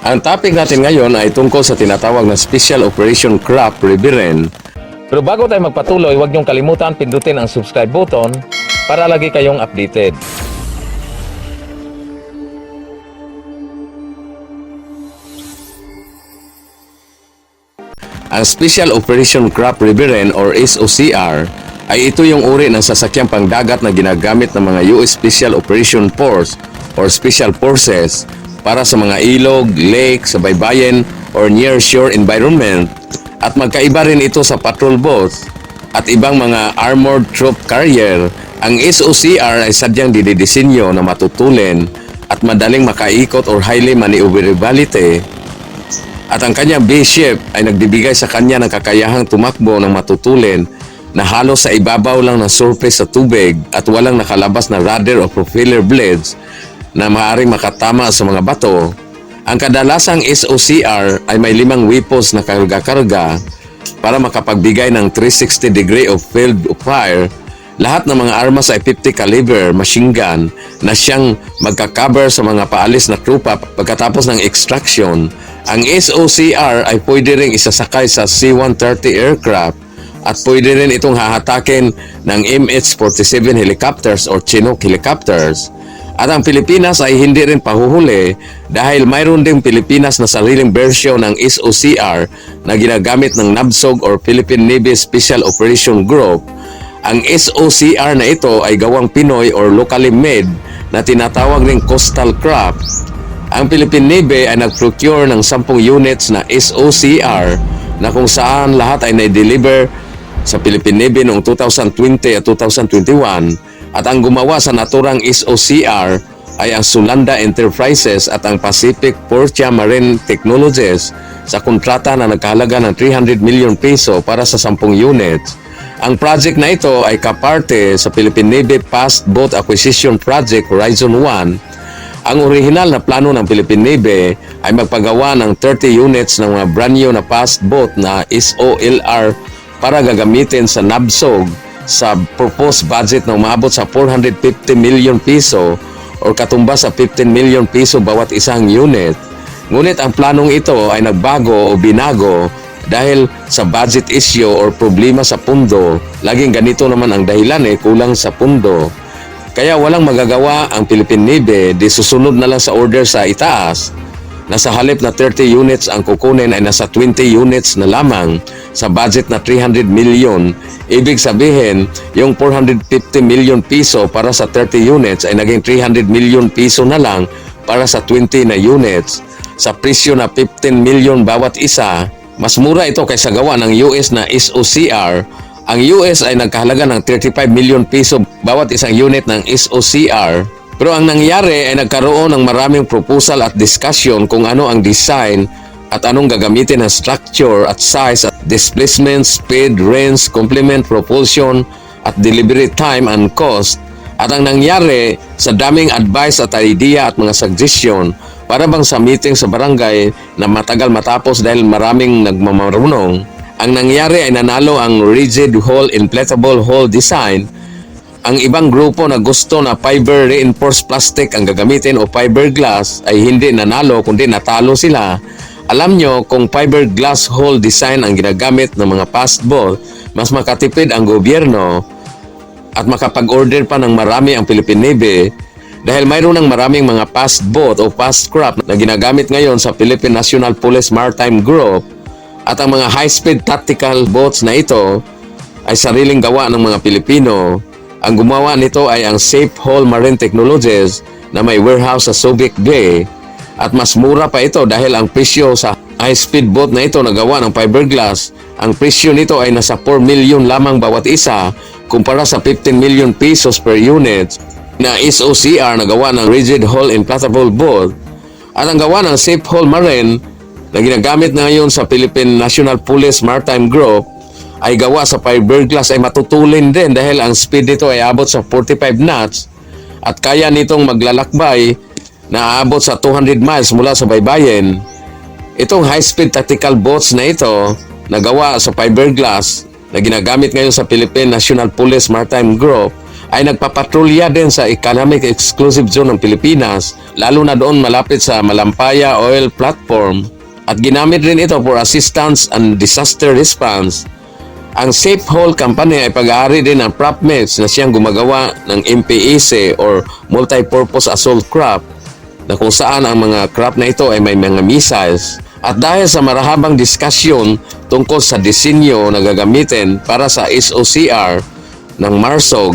Ang topic natin ngayon ay tungkol sa tinatawag na Special Operation Crop Riverine. Pero bago tayo magpatuloy, huwag niyong kalimutan pindutin ang subscribe button para lagi kayong updated. Ang Special Operation Crop Riverine or SOCR ay ito yung uri ng sasakyang pangdagat na ginagamit ng mga US Special Operation Force or Special Forces para sa mga ilog, lake, sa baybayin or near shore environment at magkaiba rin ito sa patrol boats at ibang mga armored troop carrier. Ang SOCR ay sadyang dididisenyo na matutulin at madaling makaikot or highly maneuverability at ang kanyang B-ship ay nagbibigay sa kanya ng kakayahang tumakbo ng matutulin na halos sa ibabaw lang ng surface sa tubig at walang nakalabas na rudder o propeller blades na maaaring makatama sa mga bato. Ang kadalasang SOCR ay may limang weapons na karga-karga para makapagbigay ng 360 degree of field of fire lahat ng mga armas ay 50 caliber machine gun na siyang magka-cover sa mga paalis na trupa pagkatapos ng extraction. Ang SOCR ay pwede ring isasakay sa C-130 aircraft at pwede rin itong hahatakin ng MH-47 helicopters or Chinook helicopters. At ang Pilipinas ay hindi rin pahuhuli dahil mayroon ding Pilipinas na sariling version ng SOCR na ginagamit ng NABSOG or Philippine Navy Special Operation Group ang SOCR na ito ay gawang Pinoy or locally made na tinatawag ring coastal craft. Ang Philippine Navy ay nag-procure ng 10 units na SOCR na kung saan lahat ay na-deliver sa Philippine Navy noong 2020 at 2021 at ang gumawa sa naturang SOCR ay ang Sulanda Enterprises at ang Pacific Portia Marine Technologies sa kontrata na nagkahalaga ng 300 million peso para sa 10 units. Ang project na ito ay kaparte sa Philippine Navy Fast Boat Acquisition Project Horizon 1. Ang orihinal na plano ng Philippine Navy ay magpagawa ng 30 units ng mga brand new na fast boat na SOLR para gagamitin sa NABSOG sa proposed budget na umabot sa 450 million piso or katumbas sa 15 million piso bawat isang unit. Ngunit ang planong ito ay nagbago o binago dahil sa budget issue or problema sa pundo, laging ganito naman ang dahilan eh, kulang sa pundo. Kaya walang magagawa ang Philippine Navy, di susunod na lang sa order sa itaas, na sa halip na 30 units ang kukunin ay nasa 20 units na lamang sa budget na 300 million. Ibig sabihin, yung 450 million piso para sa 30 units ay naging 300 million piso na lang para sa 20 na units. Sa presyo na 15 million bawat isa, mas mura ito kaysa gawa ng US na SOCR. Ang US ay nagkahalaga ng 35 million piso bawat isang unit ng SOCR. Pero ang nangyari ay nagkaroon ng maraming proposal at discussion kung ano ang design at anong gagamitin ng structure at size at displacement, speed, range, complement, propulsion at delivery time and cost. At ang nangyari sa daming advice at idea at mga suggestion para bang sa meeting sa barangay na matagal matapos dahil maraming nagmamarunong, ang nangyari ay nanalo ang rigid hull inflatable hull design. Ang ibang grupo na gusto na fiber reinforced plastic ang gagamitin o fiberglass ay hindi nanalo kundi natalo sila. Alam nyo kung fiberglass hull design ang ginagamit ng mga fastball, mas makatipid ang gobyerno at makapag-order pa ng marami ang Philippine Navy dahil mayroon ng maraming mga fast boat o fast craft na ginagamit ngayon sa Philippine National Police Maritime Group at ang mga high-speed tactical boats na ito ay sariling gawa ng mga Pilipino. Ang gumawa nito ay ang Safe Hull Marine Technologies na may warehouse sa Subic Bay. At mas mura pa ito dahil ang presyo sa high-speed boat na ito na gawa ng fiberglass, ang presyo nito ay nasa 4 million lamang bawat isa kumpara sa 15 million pesos per unit na SOCR na gawa ng rigid hull inflatable boat. At ang gawa ng safe hull marine na ginagamit na ngayon sa Philippine National Police Maritime Group ay gawa sa fiberglass ay matutulin din dahil ang speed nito ay abot sa 45 knots at kaya nitong maglalakbay na aabot sa 200 miles mula sa baybayin. Itong high-speed tactical boats na ito na gawa sa fiberglass na ginagamit ngayon sa Philippine National Police Maritime Group ay nagpapatrolya din sa Economic Exclusive Zone ng Pilipinas, lalo na doon malapit sa Malampaya Oil Platform at ginamit rin ito for assistance and disaster response. Ang Safe Hole Company ay pag-aari din ng PropMets na siyang gumagawa ng MPEC or Multi-Purpose Assault Crop na kung saan ang mga crop na ito ay may mga missiles. At dahil sa marahabang diskusyon tungkol sa disenyo na gagamitin para sa SOCR ng MARSOG,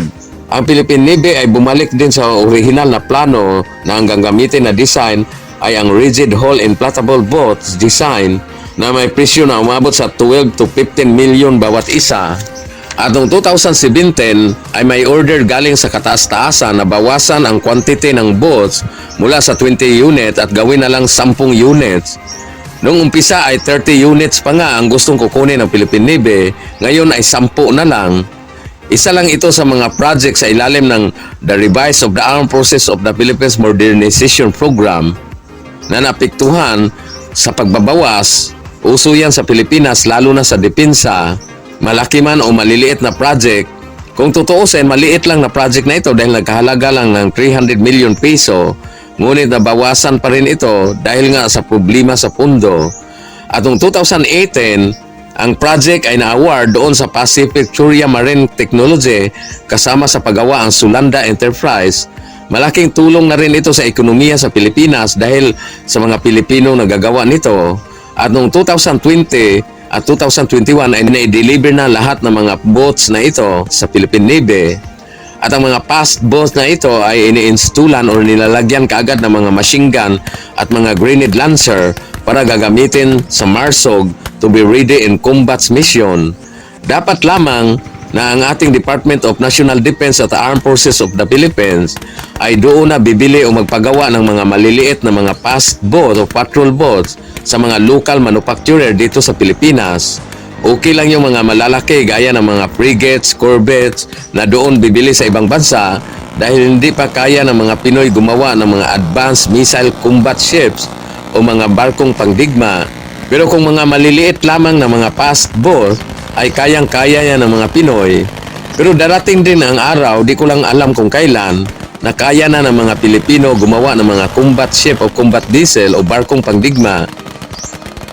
ang Philippine Navy ay bumalik din sa original na plano na ang gagamitin na design ay ang rigid hull inflatable boats design na may presyo na umabot sa 12 to 15 million bawat isa. At noong 2017 ay may order galing sa kataas-taasan na bawasan ang quantity ng boats mula sa 20 unit at gawin na lang 10 units. Noong umpisa ay 30 units pa nga ang gustong kukunin ng Philippine Navy, ngayon ay 10 na lang. Isa lang ito sa mga project sa ilalim ng The Revise of the Armed Forces of the Philippines Modernization Program na napiktuhan sa pagbabawas. Uso yan sa Pilipinas lalo na sa depensa. Malaki man o maliliit na project. Kung tutuusin, maliit lang na project na ito dahil nagkahalaga lang ng 300 million peso. Ngunit nabawasan pa rin ito dahil nga sa problema sa pundo. At noong 2018, ang project ay na-award doon sa Pacific Churia Marine Technology kasama sa paggawa ang Sulanda Enterprise. Malaking tulong na rin ito sa ekonomiya sa Pilipinas dahil sa mga Pilipino na gagawa nito. At noong 2020 at 2021 ay na-deliver na lahat ng mga boats na ito sa Philippine Navy. At ang mga past boats na ito ay iniinstulan o nilalagyan kaagad ng mga machine gun at mga grenade lancer para gagamitin sa MARSOG to be ready in combat mission. Dapat lamang na ang ating Department of National Defense at Armed Forces of the Philippines ay doon na bibili o magpagawa ng mga maliliit na mga fast boat o patrol boats sa mga local manufacturer dito sa Pilipinas. Okay lang yung mga malalaki gaya ng mga frigates, corvettes na doon bibili sa ibang bansa dahil hindi pa kaya ng mga Pinoy gumawa ng mga advanced missile combat ships o mga barkong pangdigma. Pero kung mga maliliit lamang na mga fast boat ay kayang-kaya yan ng mga Pinoy. Pero darating din ang araw, di ko lang alam kung kailan, na kaya na ng mga Pilipino gumawa ng mga combat ship o combat diesel o barkong pangdigma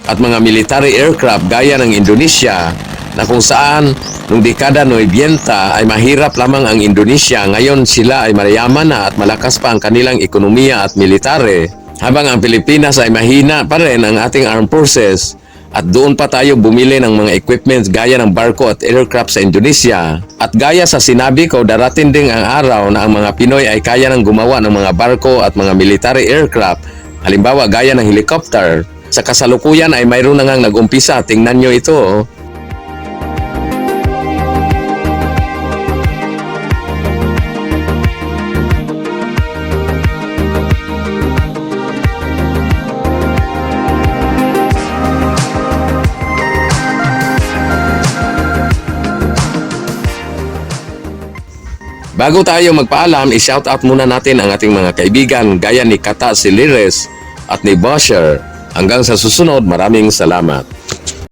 at mga military aircraft gaya ng Indonesia na kung saan nung dekada 90 ay mahirap lamang ang Indonesia ngayon sila ay mayaman na at malakas pa ang kanilang ekonomiya at military habang ang Pilipinas ay mahina pa rin ang ating armed forces at doon pa tayo bumili ng mga equipments gaya ng barko at aircraft sa Indonesia. At gaya sa sinabi ko, darating ding ang araw na ang mga Pinoy ay kaya ng gumawa ng mga barko at mga military aircraft, halimbawa gaya ng helicopter. Sa kasalukuyan ay mayroon na ngang nag-umpisa, tingnan nyo ito. oh. Bago tayo magpaalam, i-shoutout muna natin ang ating mga kaibigan gaya ni Kata Silires at ni Bosher. Hanggang sa susunod, maraming salamat.